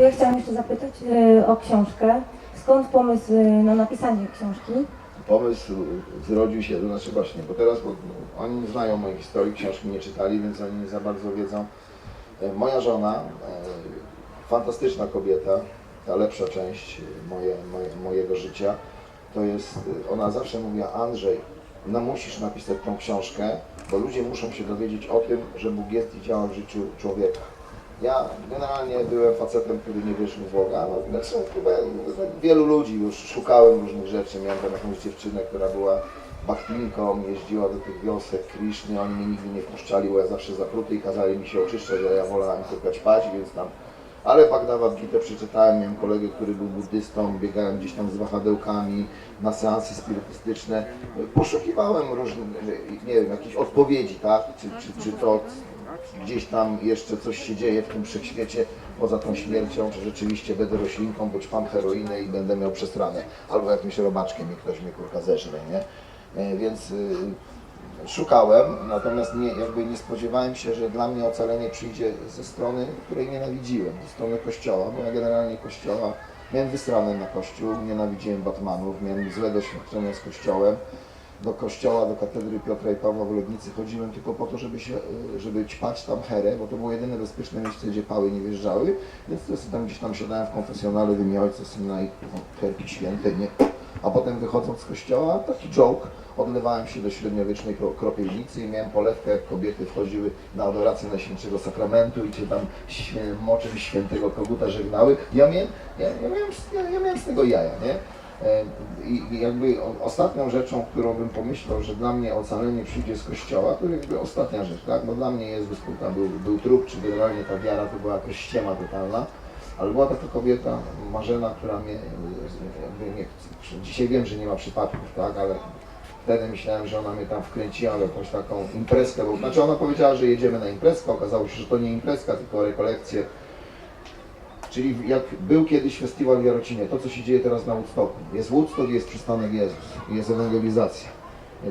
Ja chciałam jeszcze zapytać e, o książkę. Skąd pomysł e, na napisanie książki? Pomysł zrodził się, to znaczy właśnie, bo teraz bo, oni nie znają mojej historii, książki nie czytali, więc oni nie za bardzo wiedzą. E, Moja żona, fantastyczna kobieta, ta lepsza część moje, moje, mojego życia, to jest, ona zawsze mówiła, Andrzej, no musisz napisać tą książkę, bo ludzie muszą się dowiedzieć o tym, że Bóg jest i działa w życiu człowieka. Ja generalnie byłem facetem, który nie wierzył w Boga. No, zresztą chyba tak wielu ludzi już szukałem różnych rzeczy. Miałem tam jakąś dziewczynę, która była bachtinką, jeździła do tych wiosek Kriszny, oni mnie nigdy nie wpuszczali, bo ja zawsze zapruty i kazali mi się oczyszczać, a ja wolałem tylko ćpać, więc tam... Ale Bhagavad Gita przeczytałem, miałem kolegę, który był buddystą, biegałem gdzieś tam z wahadełkami na seansy spirytystyczne. Poszukiwałem różnych, nie wiem, jakichś odpowiedzi, tak? Czy, czy, czy to gdzieś tam jeszcze coś się dzieje w tym wszechświecie poza tą śmiercią, czy rzeczywiście będę roślinką, bo ćpam heroinę i będę miał przestranę. Albo jakimś robaczkiem i ktoś mnie kurka zeżre, nie? E, Więc y, szukałem, natomiast nie, jakby nie spodziewałem się, że dla mnie ocalenie przyjdzie ze strony, której nienawidziłem, ze strony kościoła, bo ja generalnie kościoła miałem wysrane na kościół, nienawidziłem Batmanów, miałem złe doświadczenia z kościołem. Do kościoła, do katedry Piotra i Pawła w Legnicy chodziłem tylko po to, żeby, się, y, żeby ćpać tam herę, bo to było jedyne bezpieczne miejsce, gdzie pały nie wjeżdżały, więc to sobie tam gdzieś tam siadałem w konfesjonale w imię Ojca, Syna i herki święte, nie? A potem wychodząc z kościoła, taki joke, odlewałem się do średniowiecznej kro- kropielnicy i miałem polewkę, jak kobiety wchodziły na adorację Najświętszego Sakramentu i cię tam moczem świętego koguta żegnały. Ja miałem, ja, ja, miałem, ja, ja miałem z tego jaja, nie? E, I jakby ostatnią rzeczą, którą bym pomyślał, że dla mnie ocalenie przyjdzie z kościoła, to jakby ostatnia rzecz, tak? Bo dla mnie Jezus tam był, był trup, czy generalnie ta wiara to była jakaś ściema totalna. Ale była taka kobieta, Marzena, która mnie, jakby nie, dzisiaj wiem, że nie ma przypadków, tak, ale wtedy myślałem, że ona mnie tam wkręciła w jakąś taką imprezkę, bo znaczy ona powiedziała, że jedziemy na imprezkę, okazało się, że to nie imprezka, tylko rekolekcje. Czyli jak był kiedyś festiwal w Jarocinie, to co się dzieje teraz na Woodstocku. Jest Woodstock, jest przystanek Jezus, jest ewangelizacja.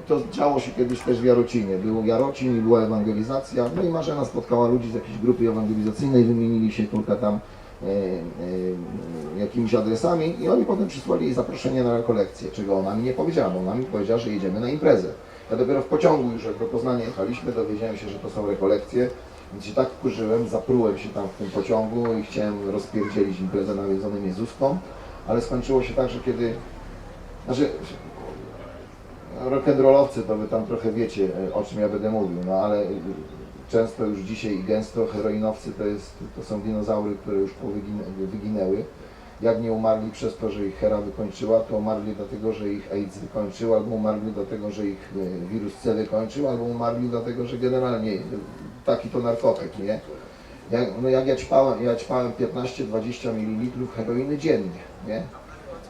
To działo się kiedyś też w Jarocinie. Był Jarocin i była ewangelizacja. No i Marzena spotkała ludzi z jakiejś grupy ewangelizacyjnej, wymienili się kilka tam e, e, jakimiś adresami i oni potem przysłali jej zaproszenie na rekolekcję, czego ona mi nie powiedziała, bo ona mi powiedziała, że jedziemy na imprezę. Ja dopiero w pociągu już jak do Poznania jechaliśmy, dowiedziałem się, że to są rekolekcje, więc się tak wkurzyłem, zaprułem się tam w tym pociągu i chciałem rozpierdzielić imprezę nawiedzonym Jezuską, ale skończyło się tak, że kiedy, znaczy rock'n'rollowcy to wy tam trochę wiecie, e, o czym ja będę mówił, no ale e, często już dzisiaj i gęsto heroinowcy to, jest, to są dinozaury, które już wyginęły. Jak nie umarli przez to, że ich hera wykończyła, to umarli dlatego, że ich AIDS wykończył, albo umarli dlatego, że ich e, wirus C wykończył, albo umarli dlatego, że generalnie taki to narkotyk, nie? Jak, no jak ja ćpałem, ja ćpałem 15-20 ml heroiny dziennie, nie?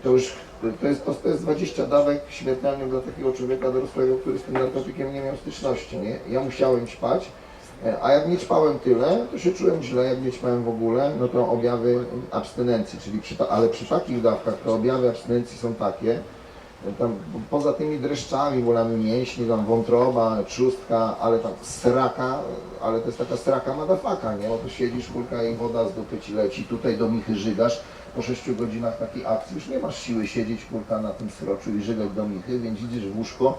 to już to jest, to, jest 20 dawek śmiertelnych dla takiego człowieka dorosłego, który z tym narkotykiem nie miał styczności, nie? Ja musiałem ćpać, e, a jak nie ćpałem tyle, to się czułem źle, jak nie ćpałem w ogóle, no to objawy abstynencji, czyli przy, ale przy takich dawkach to objawy abstynencji są takie, tam poza tymi dreszczami, bólami mięśni, tam wątroba, trzustka, ale tam sraka, ale to jest taka sraka madafaka, nie? Bo tu siedzisz, kulka i woda z dupy ci leci, tutaj do michy żygasz, po 6 godzinach takiej akcji już nie masz siły siedzieć kurka na tym sroczu i żygać do michy, więc idziesz w łóżko.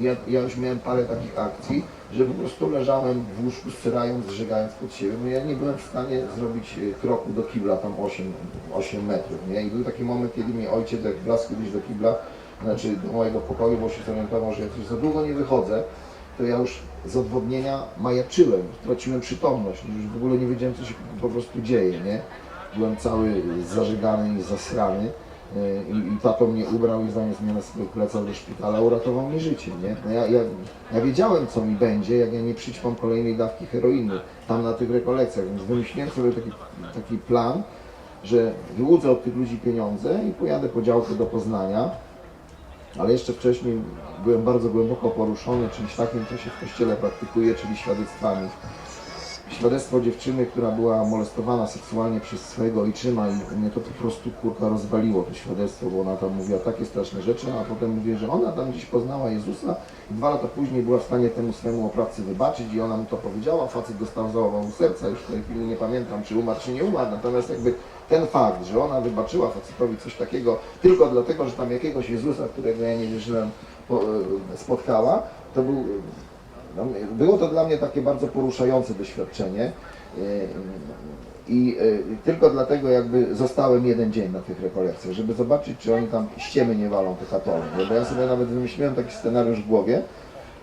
Ja, ja już miałem parę takich akcji, że po prostu leżałem w łóżku srając, żygając pod siebie, bo ja nie byłem w stanie zrobić e, kroku do kibla tam 8, 8 metrów, nie? I był taki moment, kiedy mnie ojciec jak blasł kiedyś do kibla, znaczy do mojego pokoju, bo się zorientował, że jak już za długo nie wychodzę, to ja już z odwodnienia majaczyłem, traciłem przytomność, już w ogóle nie wiedziałem, co się po prostu dzieje, nie? Byłem cały zażygany i zasrany e, i, i tato mnie ubrał i zamiast mnie na plecach do szpitala uratował mi życie, nie? No ja, ja, ja wiedziałem, co mi będzie, jak ja nie przyćpam kolejnej dawki heroiny tam na tych rekolekcjach, więc wymyśliłem sobie taki, taki plan, że wyłudzę od tych ludzi pieniądze i pojadę po działkę do Poznania, ale jeszcze wcześniej byłem bardzo głęboko poruszony czymś takim, co się w kościele praktykuje, czyli świadectwami. Świadectwo dziewczyny, która była molestowana seksualnie przez swojego ojczyma i mnie to po prostu kurka rozwaliło to świadectwo, bo ona tam mówiła takie straszne rzeczy, a potem mówi, że ona tam gdzieś poznała Jezusa i dwa lata później była w stanie temu swojemu oprawcy wybaczyć i ona mu to powiedziała, facet dostał zawał serca, już w tej chwili nie pamiętam czy umarł czy nie umarł, natomiast jakby ten fakt, że ona wybaczyła facetowi coś takiego tylko dlatego, że tam jakiegoś Jezusa, którego ja nie wierzyłem, e, spotkała, to był no, było to dla mnie takie bardzo poruszające doświadczenie yy, i yy, tylko dlatego jakby zostałem jeden dzień na tych rekolekcjach, żeby zobaczyć, czy oni tam ściemy nie walą katoły. nie? Bo ja sobie nawet wymyśliłem taki scenariusz w głowie,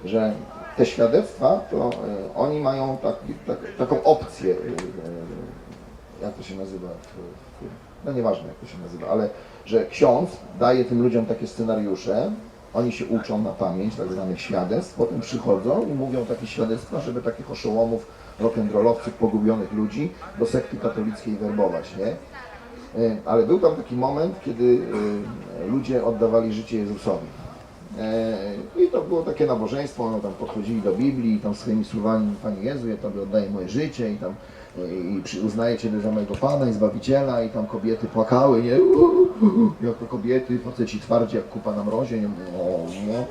że te świadectwa, to yy, oni mają taki, tak, taką opcję, jak to się nazywa, no nieważne jak to się nazywa, ale że ksiądz daje tym ludziom takie scenariusze, oni się uczą na pamięć tak zwanych świadectw, potem przychodzą i mówią takie świadectwa, żeby takich oszołomów, rock'n'rollowców, pogubionych ludzi do sekty katolickiej werbować, nie? E, Ale był tam taki moment, kiedy e, ludzie oddawali życie Jezusowi. E, I to było takie nabożeństwo, ono tam podchodzili do Biblii i tam swoimi słowami, Panie Jezu, ja Tobie oddaję moje życie i tam e, i uznaję Ciebie za mojego Pana i Zbawiciela i tam kobiety płakały, nie? Jako kobiety, faceci twardzi jak kupa na mrozie, nie? O, nie?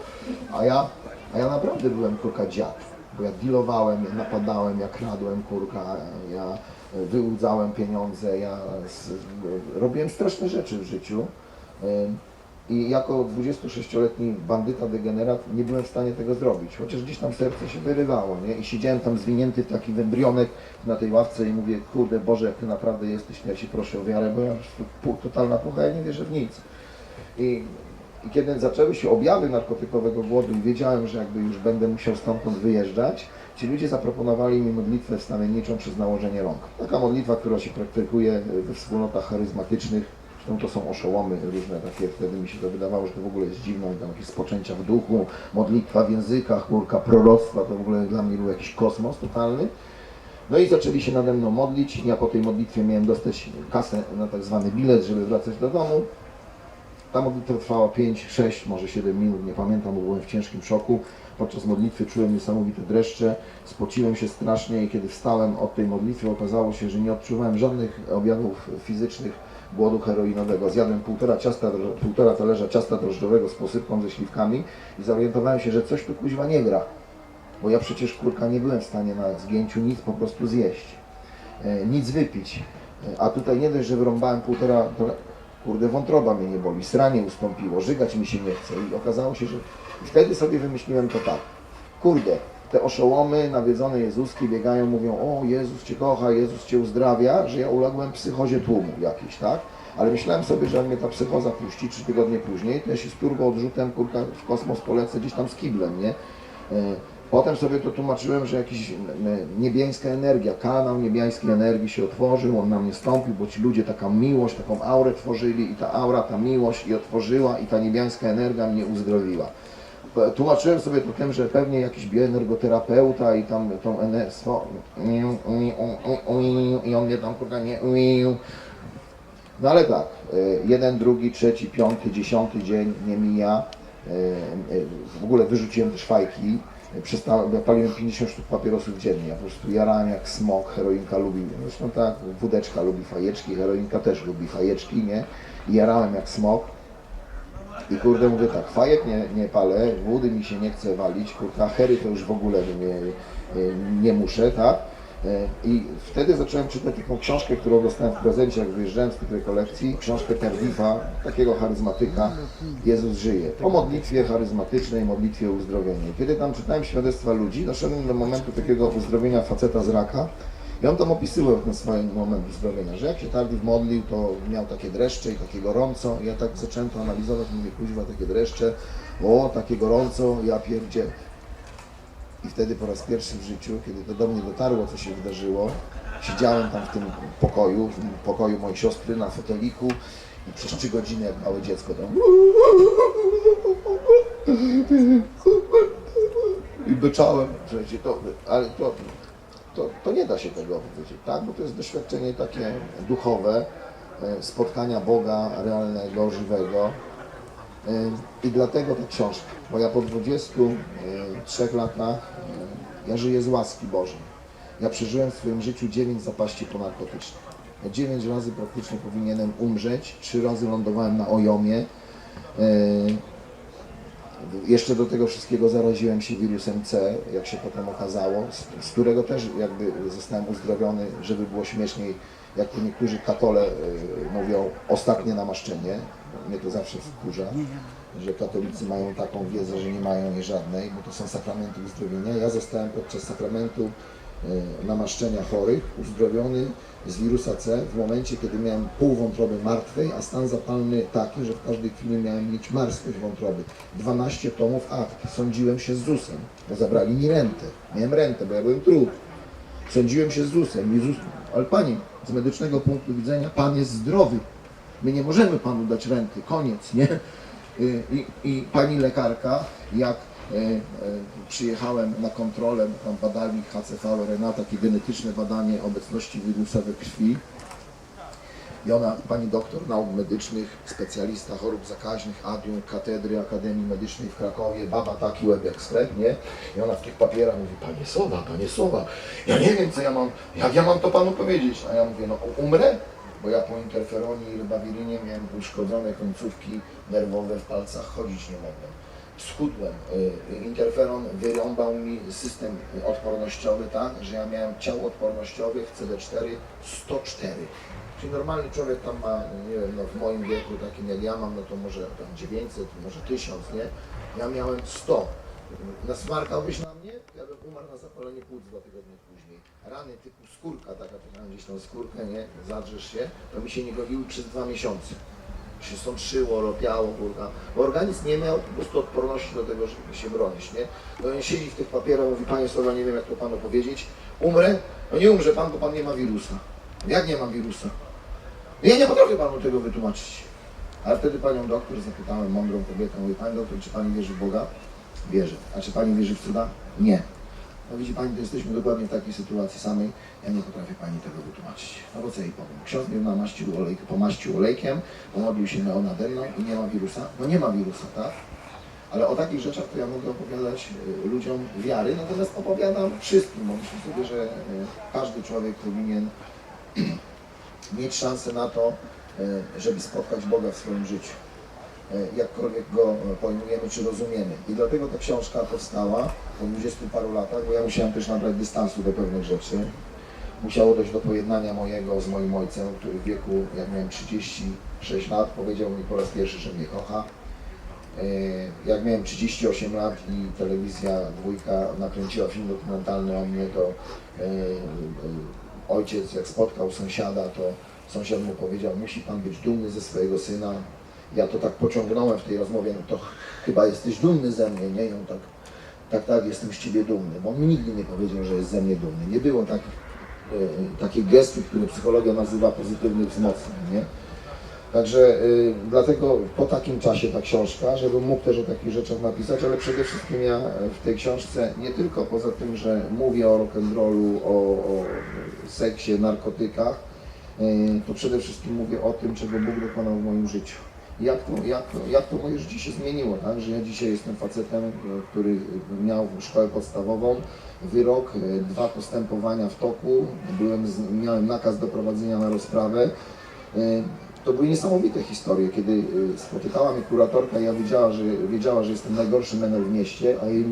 A ja, a ja naprawdę byłem kurka dziad, bo ja dealowałem, ja napadałem, ja kradłem kurka, ja wyłudzałem pieniądze, ja z, robiłem straszne rzeczy w życiu. I jako 26-letni bandyta degenerat nie byłem w stanie tego zrobić, chociaż gdzieś tam serce się wyrywało, nie? I siedziałem tam zwinięty w taki wębrionek na tej ławce i mówię, kurde Boże, jak Ty naprawdę jesteś, ja się proszę o wiarę, bo ja totalna pucha, ja nie wierzę w nic. I, I kiedy zaczęły się objawy narkotykowego głodu i wiedziałem, że jakby już będę musiał stamtąd wyjeżdżać, ci ludzie zaproponowali mi modlitwę wstawienniczą przez nałożenie rąk. Taka modlitwa, która się praktykuje we wspólnotach charyzmatycznych, Zresztą to są oszołomy różne takie, wtedy mi się to wydawało, że to w ogóle jest dziwne, tam jakieś spoczęcia w duchu, modlitwa w językach, kurka proroctwa, to w ogóle dla mnie był jakiś kosmos totalny. No i zaczęli się nade mną modlić. Ja po tej modlitwie miałem dostać kasę na tak zwany bilet, żeby wracać do domu. Ta modlitwa trwała 5, 6, może 7 minut, nie pamiętam, bo byłem w ciężkim szoku. Podczas modlitwy czułem niesamowite dreszcze, spociłem się strasznie i kiedy wstałem od tej modlitwy okazało się, że nie odczuwałem żadnych objawów fizycznych głodu heroinowego. Zjadłem półtora, ciasta, półtora talerza ciasta drożdżowego z posypką ze śliwkami i zorientowałem się, że coś tu kuźwa nie gra. Bo ja przecież kurka nie byłem w stanie na zgięciu nic po prostu zjeść, e, nic wypić. E, A tutaj nie dość, że wyrąbałem półtora, to, kurde wątroba mnie nie boli, sranie ustąpiło, żygać mi się nie chce i okazało się, że i wtedy sobie wymyśliłem to tak, kurde, te oszołomy nawiedzone Jezuski biegają, mówią, o Jezus Cię kocha, Jezus Cię uzdrawia, że ja uległem psychozie tłumu jakiejś, tak? Ale myślałem sobie, że jak mnie ta psychoza puści trzy tygodnie później, to ja się z turbo odrzutem kurka w kosmos polecę gdzieś tam z kiblem, nie? E, Potem sobie to tłumaczyłem, że jakaś niebiańska energia, kanał niebiańskiej energii się otworzył, on na mnie stąpił, bo ci ludzie taką miłość, taką aurę tworzyli i ta aura, ta miłość i otworzyła i ta niebiańska energia mnie uzdrowiła. Tłumaczyłem sobie to tym, że pewnie jakiś bioenergoterapeuta i tam tą energię i on mnie tam kurwa nie no ale tak, y, jeden, drugi, trzeci, piąty, dziesiąty dzień nie mija. Y, y, W ogóle wyrzuciłem też fajki. Przestałem, ja paliłem 50 sztuk papierosów dziennie. Ja po prostu jarałem jak smok, heroinka lubi. Zresztą tak, wódeczka lubi fajeczki, heroinka też lubi fajeczki, nie? I jarałem jak smok. I kurde mówię tak, fajek nie, nie palę, wody mi się nie chce walić, kurka, hery to już w ogóle nie, nie muszę, tak? E, I wtedy zacząłem czytać taką książkę, którą dostałem w prezencie, jak wyjeżdżałem z tych rekolekcji, książkę Tardiffa, takiego charyzmatyka, Jezus żyje. O modlitwie charyzmatycznej, modlitwie. I Kiedy tam czytałem świadectwa ludzi, doszedłem do momentu takiego uzdrowienia faceta z raka, i on tam opisywał ten swój moment uzdrowienia, że jak się Tardif modlił, to miał takie dreszcze i takie gorąco. Ja tak zacząłem to analizować, mówię, kuźwa, takie dreszcze, o, takie gorąco, ja pierdzie. I wtedy po raz pierwszy w życiu, kiedy to do mnie dotarło, co się wydarzyło, siedziałem tam w tym pokoju, w pokoju mojej siostry na foteliku i przez trzy godziny jak małe dziecko tam i byczałem, słuchajcie, to, ale to, to, to nie da się tego powiedzieć, tak? Bo to jest doświadczenie takie duchowe, e, spotkania Boga realnego, żywego. E, I dlatego ta książka, bo ja po 23 latach e, ja żyję z łaski Bożej. Ja przeżyłem w swoim życiu 9 zapaści ponarkotycznych. Ja 9 razy praktycznie powinienem umrzeć, 3 razy lądowałem na ojomie. Jeszcze do tego wszystkiego zaraziłem się wirusem C, jak się potem okazało, z, z którego też jakby zostałem uzdrowiony, żeby było śmieszniej, jak tu niektórzy katole y, mówią, ostatnie namaszczenie. Mnie to zawsze wkurza, że katolicy mają taką wiedzę, że nie mają jej żadnej, bo to są sakramenty uzdrowienia. Ja zostałem podczas sakramentu namaszczenia chorych uzdrowiony z wirusa C w momencie, kiedy miałem pół wątroby martwej, a stan zapalny taki, że w każdej chwili miałem mieć marskość wątroby. 12 tomów akt. Sądziłem się z ZUS-em, bo zabrali mi rentę. Miałem rentę, bo ja byłem trud. Sądziłem się z ZUS-em. ZUS, ale pani, z medycznego punktu widzenia, pan jest zdrowy. My nie możemy panu dać renty. Koniec, nie? Y, I, i pani lekarka, jak e, e, przyjechałem na kontrolę, tam badali HCV, RNA, takie genetyczne badanie obecności wirusa we krwi. I ona, pani doktor nauk medycznych, specjalista chorób zakaźnych, adiunkt katedry Akademii Medycznej w Krakowie, baba taki łeb jak sklep, nie? I ona w tych papierach mówi, panie Sowa, panie Sowa, ja nie wiem co ja mam, jak ja mam to panu powiedzieć? A ja mówię, no umrę? Bo ja po interferonie i rybawirynie miałem uszkodzone końcówki nerwowe w palcach, chodzić nie mogłem. Schudłem. Y, Interferon wyrąbał mi system odpornościowy tak, że ja miałem ciało odpornościowe w CD4 104. Czyli normalny człowiek tam ma, nie wiem, no w moim wieku takim jak ja mam, no to może tam 900, może 1000, nie? Ja miałem 100. Nasmarkałbyś na mnie, ja bym umarł na zapalenie płuc dwa tygodnie później. Rany typu skórka, taka tu mam gdzieś tą skórkę, nie? Zadrzesz się, to mi się nie goiły przez dwa miesiące. Się sączyło, ropiało, kurka. Bo organizm nie miał po prostu odporności do tego, żeby się bronić, nie? No on siedzi w tych papierach, mówi, panie słowa, nie wiem jak to panu powiedzieć. Umrę? No nie umrze pan, bo pan nie ma wirusa. Jak nie mam wirusa? No Ja nie potrafię panu tego wytłumaczyć. Ale wtedy panią doktor zapytałem, mądrą kobietę, mówi, pani doktor, czy pani wierzy w Boga? Wierzę. A czy pani wierzy w cuda? Nie. No widzi pani, to jesteśmy dokładnie w takiej sytuacji samej. Ja nie potrafię pani tego wytłumaczyć. No bo co jej powiem? Ksiądz mnie namaścił olej, pomaścił olejkiem, pomodlił się neonadenną i nie ma wirusa. No nie ma wirusa, tak? Ale o takich rzeczach to ja mogę opowiadać y, ludziom wiary, natomiast opowiadam wszystkim. bo Myślę sobie, że y, każdy człowiek powinien mieć szansę na to, e, żeby spotkać Boga w swoim życiu. E, Jakkolwiek go e, pojmujemy czy rozumiemy. I dlatego ta książka powstała po 20 paru latach, bo ja musiałem też nabrać dystansu do pewnych rzeczy. Musiało dojść do pojednania mojego z moim ojcem, który w wieku, jak miałem 36 lat, powiedział mi po raz pierwszy, że mnie kocha. E, Jak miałem 38 lat i telewizja dwójka nakręciła film dokumentalny o mnie, to ojciec jak spotkał sąsiada, to sąsiad mu powiedział, musi pan być dumny ze swojego syna. Ja to tak pociągnąłem w tej rozmowie, no to chyba jesteś dumny ze mnie, nie? I on tak, tak, tak, jestem z ciebie dumny, bo on mi nigdy nie powiedział, że jest ze mnie dumny. Nie było takich, e, takich gestów, które psychologia nazywa pozytywnych wzmocnień, nie? Także y, dlatego po takim czasie ta książka, żebym mógł też o takich rzeczach napisać, ale przede wszystkim ja w tej książce nie tylko poza tym, że mówię o rock'n'rollu, o, o seksie, narkotykach, y, to przede wszystkim mówię o tym, czego Bóg dokonał w moim życiu. Jak to, jak, jak to moje życie się zmieniło, tak? że ja dzisiaj jestem facetem, y, który miał szkołę podstawową, wyrok, y, dwa postępowania w toku, byłem miałem nakaz do prowadzenia na rozprawę. Y, to były niesamowite historie, kiedy spotykała mnie kuratorka i ja wiedziała, że, wiedziała, że jestem najgorszy menel w mieście, a jej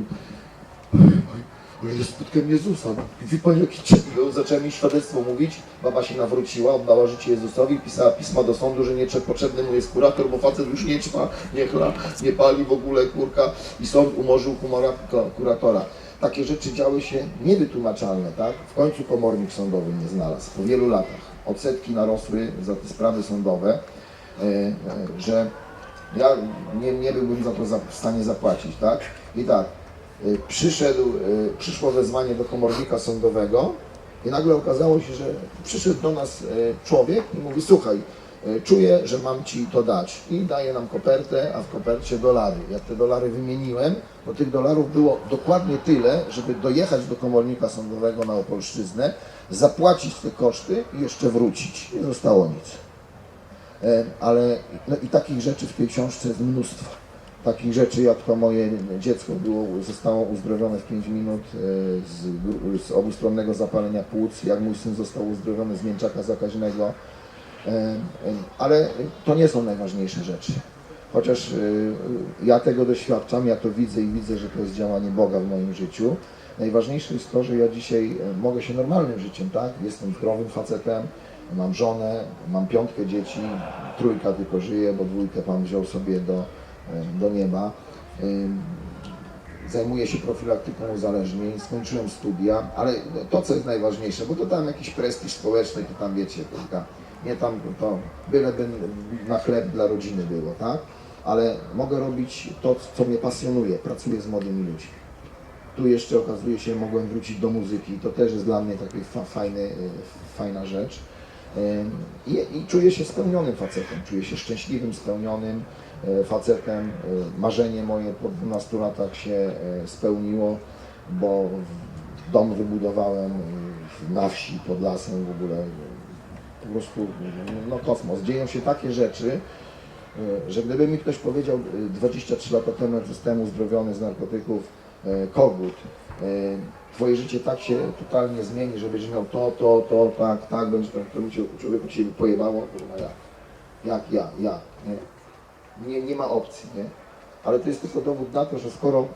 ja spotkałem Jezusa. Wie Pani, jaki ciepły. Zacząłem jej świadectwo mówić. Baba się nawróciła, oddała życie Jezusowi, pisała pisma do sądu, że nie potrzebny mu jest kurator, bo facet już nie ćma, nie chla, nie pali w ogóle kurka i sąd umorzył humora, kuratora. Takie rzeczy działy się niewytłumaczalne, tak? W końcu komornik sądowy mnie znalazł po wielu latach. Odsetki narosły za te sprawy sądowe, e, e, że ja nie, nie byłbym za to w stanie zapłacić, tak? I tak, przyszedł, y, przyszło wezwanie do komornika sądowego i nagle okazało się, że przyszedł do nas y, człowiek i mówi, słuchaj, y, czuję, że mam Ci to dać. I daje nam kopertę, a w kopercie dolary. Jak te dolary wymieniłem, to tych dolarów było dokładnie tyle, żeby dojechać do komornika sądowego na Opolszczyznę, zapłacić te koszty i jeszcze wrócić. Nie zostało nic. E, ale no i takich rzeczy w tej książce jest mnóstwo. Takich rzeczy jak to moje dziecko było, zostało uzdrowione w 5 minut e, z, z obustronnego zapalenia płuc, jak mój syn został uzdrowiony z mięczaka zakaźnego. E, e, Ale to nie są najważniejsze rzeczy. Chociaż ja tego doświadczam, ja to widzę i widzę, że to jest działanie Boga w moim życiu. Najważniejsze jest to, że ja dzisiaj mogę się normalnym życiem, tak? Jestem zdrowym facetem, mam żonę, mam piątkę dzieci, trójka tylko żyje, bo dwójkę Pan wziął sobie do, do nieba. Ym, Zajmuję się profilaktyką uzależnień, skończyłem studia, ale to, co jest najważniejsze, bo to tam jakiś prestiż społeczny, to tam wiecie, tylko nie tam to byleby na chleb dla rodziny było, tak? Ale mogę robić to, co mnie pasjonuje, pracuję z młodymi ludźmi. Tu jeszcze okazuje się, mogłem wrócić do muzyki, to też jest dla mnie taka fa fajny, y, fajna rzecz. I, I czuję się spełnionym facetem, czuję się szczęśliwym, spełnionym facetem. Y, Marzenie moje po 12 latach się y, spełniło, bo dom wybudowałem na wsi, pod lasem w ogóle. Po prostu no kosmos. Dzieją się takie rzeczy, że gdyby mi ktoś powiedział y, 23 lata temu, jak zostałem uzdrowiony z narkotyków, kogut, twoje życie tak się totalnie zmieni, że będziesz miał to, to, to, tak, tak, będziesz tak, to by cię, człowieku cię pojebało, kurwa, jak? Jak ja, ja? Nie, nie ma opcji, nie? Ale to jest tylko dowód na to, że skoro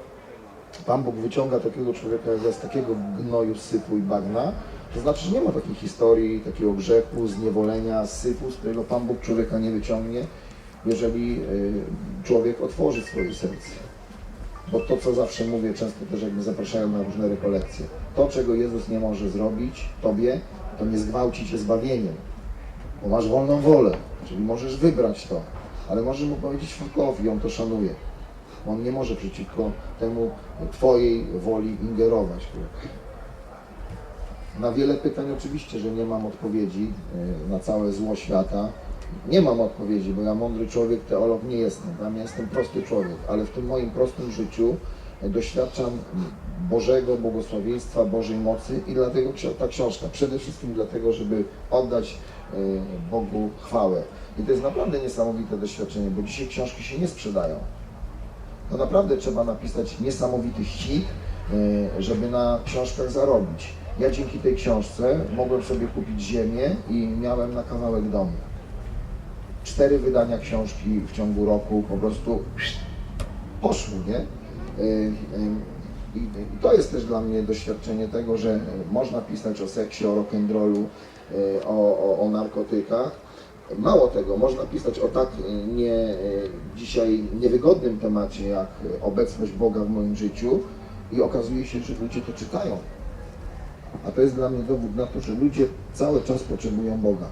Pan Bóg wyciąga takiego człowieka z takiego gnoju, sypu i bagna, to znaczy, że nie ma takiej historii, takiego grzechu, zniewolenia, syfu, z którego Pan Bóg człowieka nie wyciągnie, jeżeli y, człowiek otworzy swoje serce. Bo to, co zawsze mówię, często też jak mnie zapraszają na różne rekolekcje, to, czego Jezus nie może zrobić Tobie, to nie zgwałci Cię zbawieniem, bo masz wolną wolę, czyli możesz wybrać to, ale możesz mu powiedzieć off i on to szanuje. On nie może przeciwko temu Twojej woli ingerować. Na wiele pytań oczywiście, że nie mam odpowiedzi e, na całe zło świata. Nie mam odpowiedzi, bo ja mądry człowiek, teolog nie jestem. Tam ja jestem prosty człowiek, ale w tym moim prostym życiu e, doświadczam Bożego błogosławieństwa, Bożej mocy i dlatego ta książka. Przede wszystkim dlatego, żeby oddać e, Bogu chwałę. I to jest naprawdę niesamowite doświadczenie, bo dzisiaj książki się nie sprzedają to naprawdę trzeba napisać niesamowity hit, e, żeby na książkach zarobić. Ja dzięki tej książce mogłem sobie kupić ziemię i miałem na kawałek domu. Cztery wydania książki w ciągu roku po prostu poszły, nie? E, e, I to jest też dla mnie doświadczenie tego, że można pisać o seksie, o rock'n'rollu, o, o, o narkotykach, Mało tego, można pisać o tak nie, dzisiaj niewygodnym temacie jak obecność Boga w moim życiu i okazuje się, że ludzie to czytają. A to jest dla mnie dowód na to, że ludzie cały czas potrzebują Boga.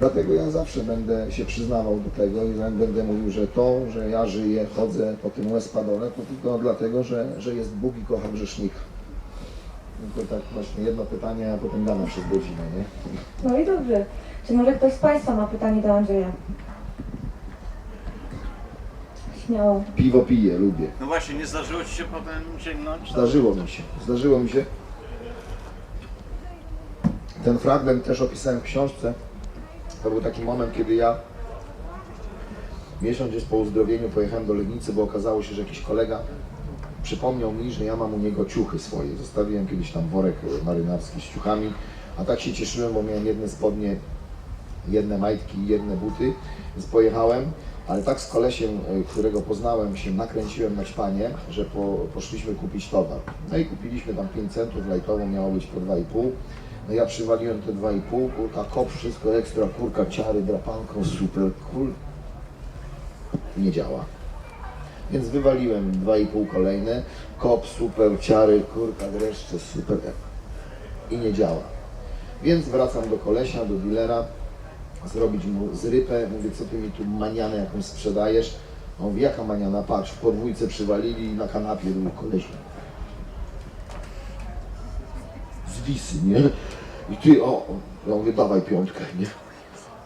Dlatego ja zawsze będę się przyznawał do tego i będę mówił, że to, że ja żyję, chodzę po tym łez padole, to tylko dlatego, że, że jest Bóg i kocha grzesznika. Tylko tak właśnie jedno pytanie, a potem damy przez godzinę, nie? No i dobrze. Czy może ktoś z Państwa ma pytanie do Andrzeja? Śmiało. Piwo piję, lubię. No właśnie, nie zdarzyło Ci się potem sięgnąć? Zdarzyło mi się, zdarzyło mi się. Ten fragment też opisałem w książce. To był taki moment, kiedy ja miesiąc gdzieś po uzdrowieniu pojechałem do Legnicy, bo okazało się, że jakiś kolega przypomniał mi, że ja mam u niego ciuchy swoje. Zostawiłem kiedyś tam worek marynarski z ciuchami, a tak się cieszyłem, bo miałem jedne spodnie, jedne majtki i jedne buty, więc pojechałem, ale tak z kolesiem, e, którego poznałem, się nakręciłem na ćpanie, że po, poszliśmy kupić towar. No i kupiliśmy tam 5 centów, lajtowo miało być po 2,5. No ja przywaliłem te 2,5, kurka, kop, wszystko ekstra, kurka, ciary, drapanką, super, kul. Nie działa. Więc wywaliłem 2,5 kolejne, kop, super, ciary, kurka, dreszcze, super. I nie działa. Więc wracam do kolesia, do dealera, zrobić mu zrypę. Mówię, co ty mi tu manianę jakąś sprzedajesz? On mówi, jaka maniana? Patrz, w podwójce przywalili i na kanapie był koleś. Z wisy, nie? I ty, o, o. ja mówię, dawaj piątkę, nie?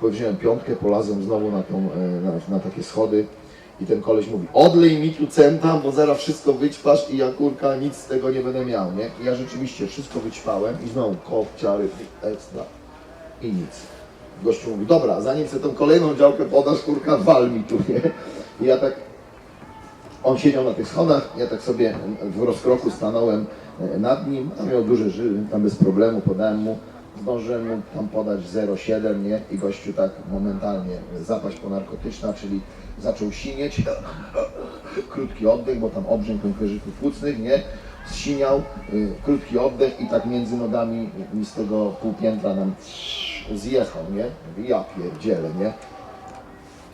Powiedziałem piątkę, polazłem znowu na, tą, e, na, na takie schody i ten koleś mówi, odlej mi tu centa, bo zaraz wszystko wyćpasz i ja kurka nic z tego nie będę miał, nie? I ja rzeczywiście wszystko wyćpałem i znowu kop, ciary, ekstra i nic. Gościu mówi, dobra, zanim sobie tą kolejną działkę podasz, kurka, wal mi tu, nie? I ja tak On siedział na tych schodach, ja tak sobie w rozkroku stanąłem e, nad nim, a miał duże żyły, tam bez problemu podałem mu, zdążyłem mu tam podać 0,7, nie? I gościu tak momentalnie zapaść ponarkotyczna, czyli zaczął sinieć, krótki oddech, bo tam obrzęk pęcherzyków płucnych, nie? Zsiniał, y, krótki oddech i tak między nogami mi z tego półpiętra nam zjechał, nie? Ja pierdzielę, nie?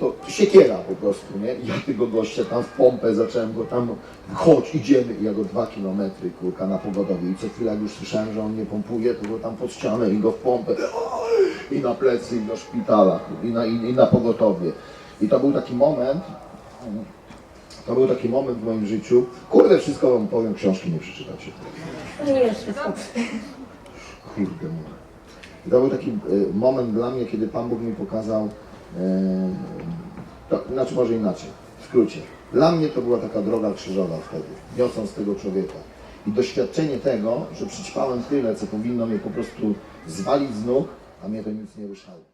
to siekiera po prostu, nie? Ja tego gościa tam w pompę zacząłem go tam, chodź, idziemy. I ja go dwa kilometry, kurka, na pogodowie. I co chwilę, jak już słyszałem, że on nie pompuje, to go tam pod ścianę i go w pompę. I na plecy, i do szpitala, i na, i, i na pogotowie. I to był taki moment, to był taki moment w moim życiu. Kurde, wszystko wam powiem, książki nie przeczytacie. Nie. Kurde mówię. I to był taki e, moment dla mnie, kiedy Pan Bóg mi pokazał, e, to, znaczy może inaczej, w skrócie. Dla mnie to była taka droga krzyżowa wtedy, niosąc tego człowieka. I doświadczenie tego, że przyćpałem tyle, co powinno mnie po prostu zwalić z nóg, a mnie to nic nie ruszało.